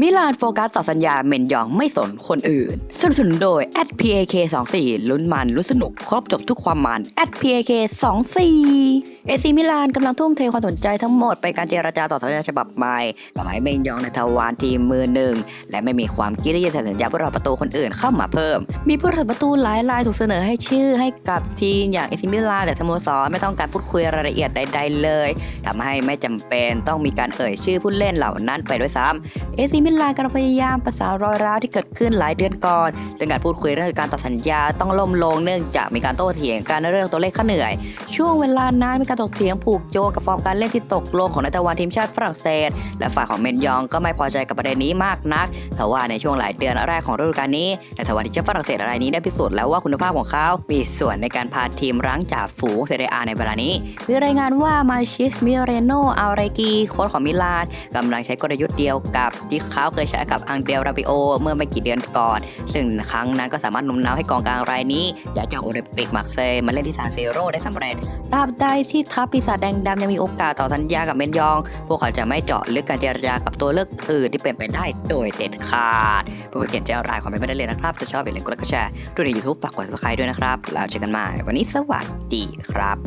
มิลานโฟกัสต่อสัญญาเมนยองไม่สนคนอื่นสนับสนุนโดย @pak 2 4ลุ้นมันลุ้นสนุก ครบจบทุกความมัน @pak 2 4เอซีมิลานกำลังทุ่มเทความสนใจทั้งหมดไปการเจรจาต่อสัญญาฉบับใหม่กับไอ้เมนยองในทวารทีมมือหนึ่ง และไม่มีความคิดที่จะเซ็นสัญญาผู้รักษาประตูคนอื่นเข้ามาเพิ่ม มีผู้รักษาประตูหลายรายถูกเสนอให้ชื่อให้กับทีมอย่างเอซิมิลานแต่สโมสรไม่ต้องการพูดคุยรายละเอียดใด ๆ เลยทำให้ไม่จำเป็นต้องมีการเอ่ยชื่อผู้เล่นเหล่านั้นไปด้วยซ้ำเอซิมิลากำลังพยายามประสานรอยร้าวที่เกิดขึ้นหลายเดือนก่อนซึ่การพูดคุยเรื่องการต่อสัญญาต้องล่มลงเนื่องจากมีการโต้เถียงกันเรื่องตัวเลขค่าเหนื่อย ช่วงเวลานั้นมีการถกเถียงผูกโยงกับฟอร์มการเล่นที่ตกลงของนักตะวันทีมชาติฝรั่งเศส และฝ่ายของเมนยองก็ไม่พอใจกับประเด็นนี้มากนักแต่ว่าในช่วงหลายเดือนแรกของฤดูกาลนี้นักตะวันทีมชาติฝรั่งเศสรายนี้ได้พิสูจน์แล้วว่าคุณภาพของเขา มีส่วนในการพาทีมรั้งจ่าฝูงเซเรียในเวลานี้มีรายงานว่ามาชิสมิเรโนอัลเรกีโค้ชของมิลานกำลังใช้กลยุทธ์เดียวกับที่เขาเคยใช้กับอังเดลราบิโอเมื่อไม่กี่เดือนก่อน ซึ่งครั้งนั้นก็สามารถโน้มน้าวให้กองกลางรายนี้ย้ายจากโอลิมปิกมาร์เซย์มาเล่นที่ซานเซโรได้สำเร็จตราบใดที่ทัพปีศาจแดงดำยังมีโอกาสต่อสัญญากับเมนยอง พวกเขาจะไม่เจาะลึกการเจรจากับตัวเลือกอื่นที่เป็นไปได้โดยเด็ดขาดเพื่อเป็นเกียรติเจ้ารายความไม่ได้เลยนะครับถ้าชอบอย่าลืมกดไลค์กดแชร์ด้วยใน YouTube ฝากกด subscribe ด้วยนะครับแล้วเจอกันใหม่วันนี้สวัสดีครับ